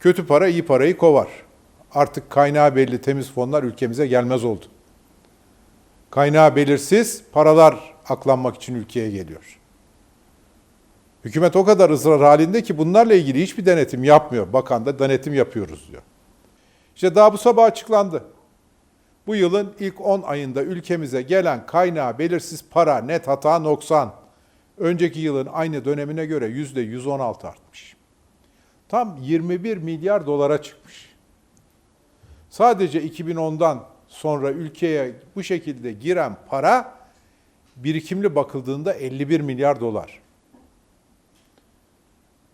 Kötü para iyi parayı kovar. Artık kaynağı belli temiz fonlar ülkemize gelmez oldu. Kaynağı belirsiz paralar aklanmak için ülkeye geliyor. Hükümet o kadar ısrar halinde ki bunlarla ilgili hiçbir denetim yapmıyor. Bakan da denetim yapıyoruz diyor. İşte daha bu sabah açıklandı. Bu yılın ilk 10 ayında ülkemize gelen kaynağı belirsiz para, net hata, noksan önceki yılın aynı dönemine göre yüzde 116 artmış. Tam 21 milyar dolara çıkmış. Sadece 2010'dan sonra ülkeye bu şekilde giren para birikimli bakıldığında 51 milyar dolar.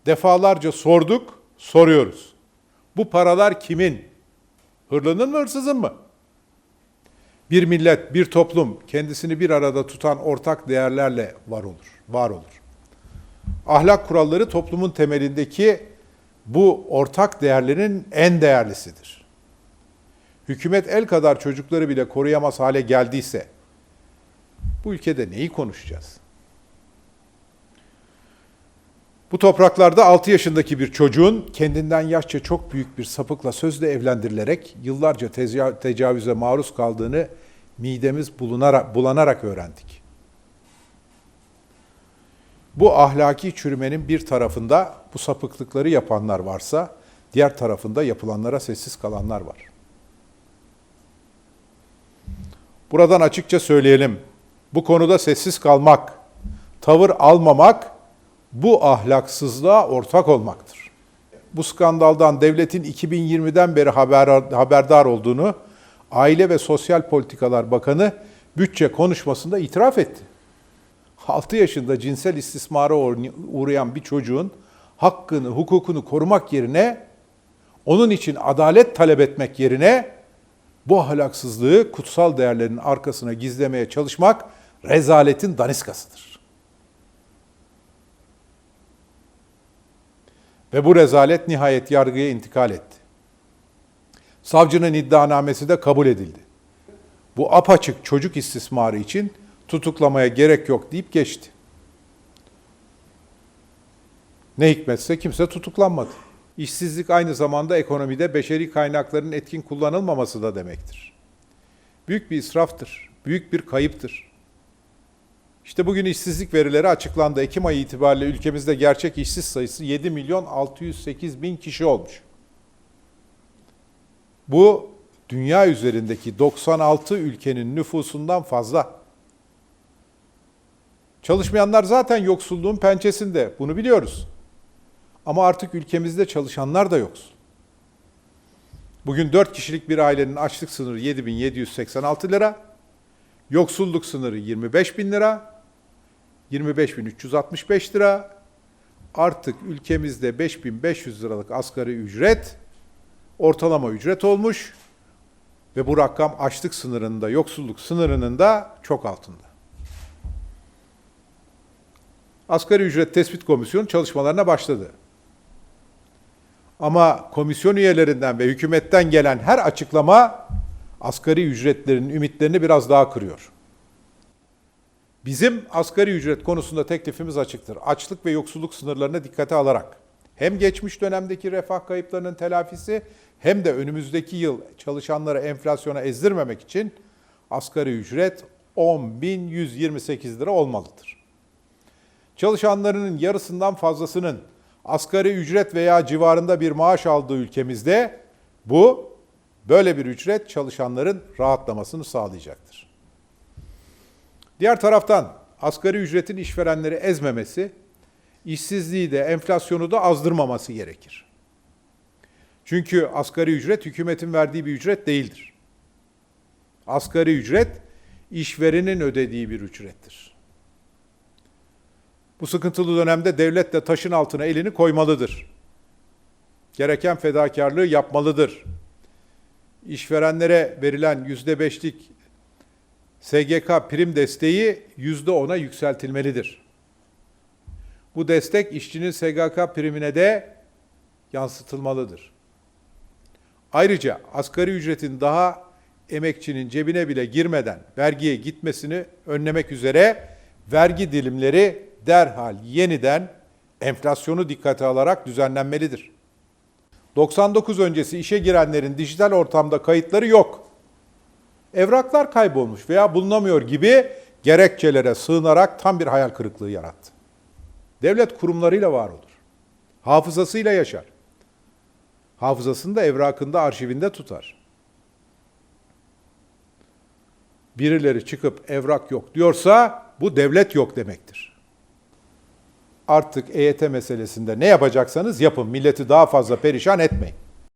Defalarca sorduk, soruyoruz. Bu paralar kimin? Hırlının mı, hırsızın mı? Bir millet, bir toplum kendisini bir arada tutan ortak değerlerle var olur, var olur. Ahlak kuralları toplumun temelindeki bu ortak değerlerin en değerlisidir. Hükümet el kadar çocukları bile koruyamaz hale geldiyse bu ülkede neyi konuşacağız? Bu topraklarda 6 yaşındaki bir çocuğun kendinden yaşça çok büyük bir sapıkla sözle evlendirilerek yıllarca tecavüze maruz kaldığını midemiz bulunarak, bulanarak öğrendik. Bu ahlaki çürümenin bir tarafında bu sapıklıkları yapanlar varsa, diğer tarafında yapılanlara sessiz kalanlar var. Buradan açıkça söyleyelim. Bu konuda sessiz kalmak, tavır almamak bu ahlaksızlığa ortak olmaktır. Bu skandaldan devletin 2020'den beri haber, haberdar olduğunu Aile ve Sosyal Politikalar Bakanı bütçe konuşmasında itiraf etti. 6 yaşında cinsel istismara uğrayan bir çocuğun hakkını, hukukunu korumak yerine onun için adalet talep etmek yerine bu ahlaksızlığı kutsal değerlerin arkasına gizlemeye çalışmak rezaletin daniskasıdır. Ve bu rezalet nihayet yargıya intikal etti. Savcının iddianamesi de kabul edildi. Bu apaçık çocuk istismarı için tutuklamaya gerek yok deyip geçti. Ne hikmetse kimse tutuklanmadı. İşsizlik aynı zamanda ekonomide beşeri kaynakların etkin kullanılmaması da demektir. Büyük bir israftır, büyük bir kayıptır. İşte bugün işsizlik verileri açıklandı. Ekim ayı itibariyle ülkemizde gerçek işsiz sayısı 7 milyon 608 bin kişi olmuş. Bu dünya üzerindeki 96 ülkenin nüfusundan fazla. Çalışmayanlar zaten yoksulluğun pençesinde. Bunu biliyoruz. Ama artık ülkemizde çalışanlar da yoksul. Bugün 4 kişilik bir ailenin açlık sınırı 7786 lira, yoksulluk sınırı 25 bin lira, 25.365 lira, artık ülkemizde 5500 liralık asgari ücret ortalama ücret olmuş ve bu rakam açlık sınırında, yoksulluk sınırının da çok altında. Asgari ücret tespit komisyonu çalışmalarına başladı. Ama komisyon üyelerinden ve hükümetten gelen her açıklama asgari ücretlerin ümitlerini biraz daha kırıyor. Bizim asgari ücret konusunda teklifimiz açıktır. Açlık ve yoksulluk sınırlarına dikkate alarak hem geçmiş dönemdeki refah kayıplarının telafisi hem de önümüzdeki yıl çalışanları enflasyona ezdirmemek için asgari ücret 10.128 lira olmalıdır. Çalışanlarının yarısından fazlasının asgari ücret veya civarında bir maaş aldığı ülkemizde bu böyle bir ücret çalışanların rahatlamasını sağlayacaktır. Diğer taraftan asgari ücretin işverenleri ezmemesi, işsizliği de enflasyonu da azdırmaması gerekir. Çünkü asgari ücret hükümetin verdiği bir ücret değildir. Asgari ücret işverenin ödediği bir ücrettir. Bu sıkıntılı dönemde devlet de taşın altına elini koymalıdır. Gereken fedakarlığı yapmalıdır. İşverenlere verilen yüzde beşlik SGK prim desteği yüzde ona yükseltilmelidir. Bu destek işçinin SGK primine de yansıtılmalıdır. Ayrıca asgari ücretin daha emekçinin cebine bile girmeden vergiye gitmesini önlemek üzere vergi dilimleri derhal yeniden enflasyonu dikkate alarak düzenlenmelidir. 99 öncesi işe girenlerin dijital ortamda kayıtları yok. Evraklar kaybolmuş veya bulunamıyor gibi gerekçelere sığınarak tam bir hayal kırıklığı yarattı. Devlet kurumlarıyla var olur. Hafızasıyla yaşar. Hafızasını da evrakında, arşivinde tutar. Birileri çıkıp evrak yok diyorsa bu devlet yok demektir. Artık EYT meselesinde ne yapacaksanız yapın. Milleti daha fazla perişan etmeyin.